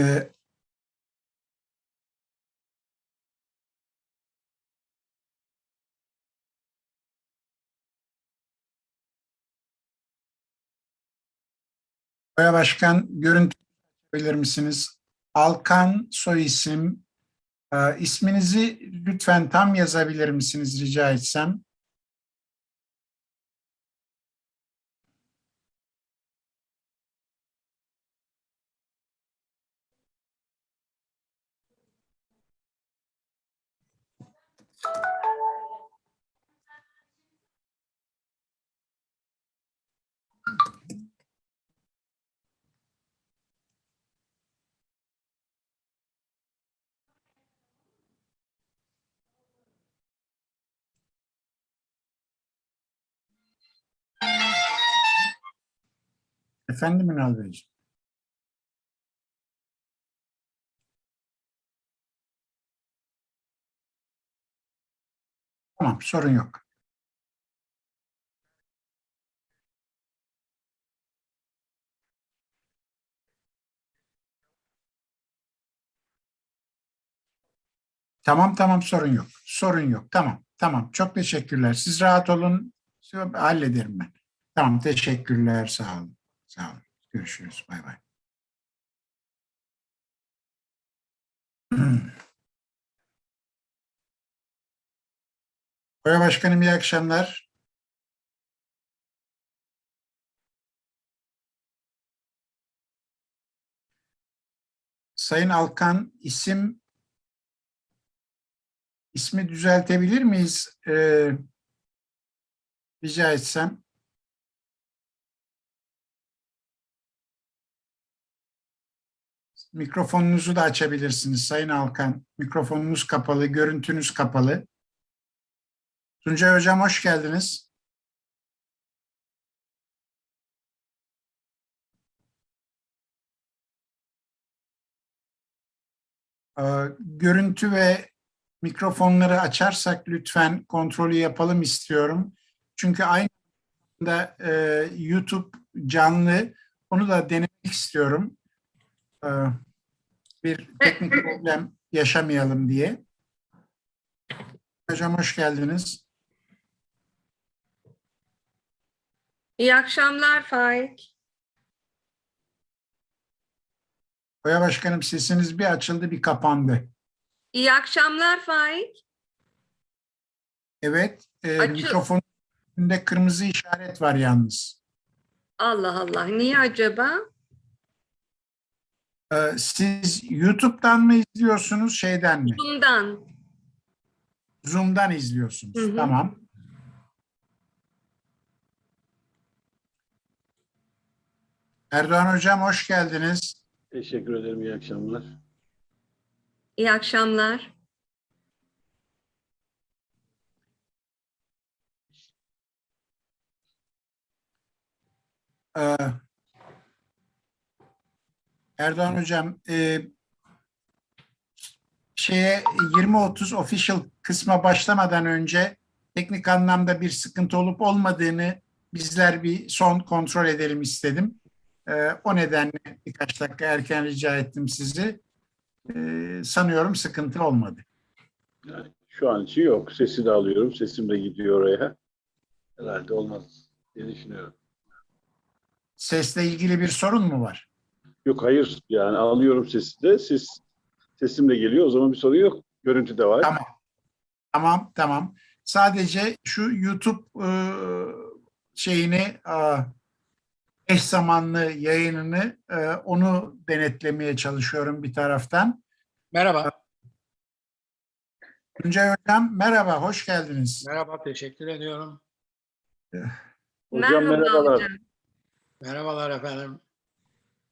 Ee, Başkan görüntü verir misiniz? Alkan soy isim. Ee, isminizi lütfen tam yazabilir misiniz rica etsem? Efendim Ünal Beyciğim. Tamam sorun yok. Tamam tamam sorun yok. Sorun yok. Tamam tamam. Çok teşekkürler. Siz rahat olun. Hallederim ben. Tamam teşekkürler. Sağ olun. Sağ olun. Görüşürüz. Bay bay. Boya Başkanım iyi akşamlar. Sayın Alkan isim ismi düzeltebilir miyiz? Ee, rica etsem. Mikrofonunuzu da açabilirsiniz Sayın Alkan. Mikrofonunuz kapalı, görüntünüz kapalı. Tuncay Hocam hoş geldiniz. Ee, Görüntü ve mikrofonları açarsak lütfen kontrolü yapalım istiyorum. Çünkü aynı anda e, YouTube canlı, onu da denemek istiyorum. Ee, bir teknik problem yaşamayalım diye. Hocam hoş geldiniz. İyi akşamlar Faik. Boya Başkanım sesiniz bir açıldı bir kapandı. İyi akşamlar Faik. Evet, e, Açıl. mikrofonun üstünde kırmızı işaret var yalnız. Allah Allah. Niye acaba? Ee, siz YouTube'dan mı izliyorsunuz, şeyden mi? Bundan. Zoom'dan izliyorsunuz. Hı hı. Tamam. Erdoğan Hocam hoş geldiniz. Teşekkür ederim. İyi akşamlar. İyi akşamlar. Ee, Erdoğan Hocam, e, şeye 20-30 official kısma başlamadan önce teknik anlamda bir sıkıntı olup olmadığını bizler bir son kontrol edelim istedim. Ee, o nedenle birkaç dakika erken rica ettim sizi. Ee, sanıyorum sıkıntı olmadı. Şu an için yok. Sesi de alıyorum. Sesim de gidiyor oraya. Herhalde olmaz diye düşünüyorum. Sesle ilgili bir sorun mu var? Yok hayır. Yani alıyorum sesi de. Ses, sesim de geliyor. O zaman bir sorun yok. Görüntü de var. Tamam. Tamam, tamam. Sadece şu YouTube e, şeyini e, eş zamanlı yayınını e, onu denetlemeye çalışıyorum bir taraftan. Merhaba. Tuncay Hocam merhaba, hoş geldiniz. Merhaba, teşekkür ediyorum. Hocam merhabalar. hocam. Merhabalar efendim.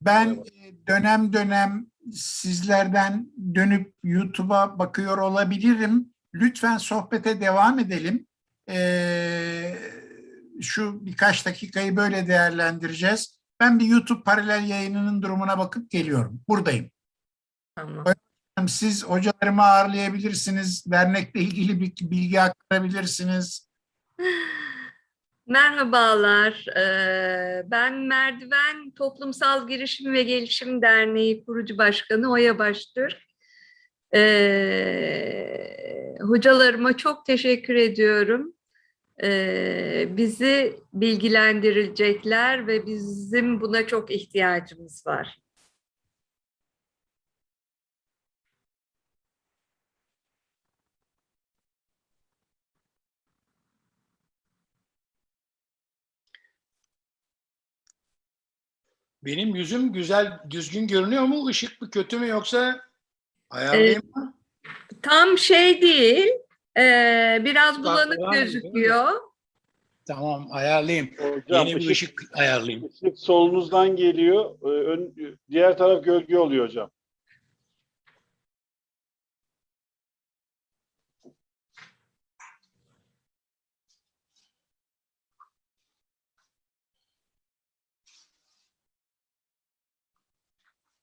Ben e, dönem dönem sizlerden dönüp YouTube'a bakıyor olabilirim. Lütfen sohbete devam edelim. Ee, şu birkaç dakikayı böyle değerlendireceğiz. Ben bir YouTube paralel yayınının durumuna bakıp geliyorum. Buradayım. Tamam. Siz hocalarımı ağırlayabilirsiniz. Dernekle ilgili bir bilgi aktarabilirsiniz. Merhabalar. Ben Merdiven Toplumsal Girişim ve Gelişim Derneği kurucu başkanı Oya Baştürk. Hocalarıma çok teşekkür ediyorum. Bizi bilgilendirilecekler ve bizim buna çok ihtiyacımız var. Benim yüzüm güzel, düzgün görünüyor mu? Işık mı kötü mü yoksa ayarlayayım mı? Tam şey değil, ee, biraz bulanık mi? gözüküyor. Tamam, ayarlayayım. Hocam Yeni bir ışık, ışık ayarlayayım. ışık solunuzdan geliyor. Ee, Ön, diğer taraf gölge oluyor hocam.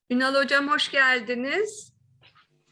Ünal Hocam hoş geldiniz.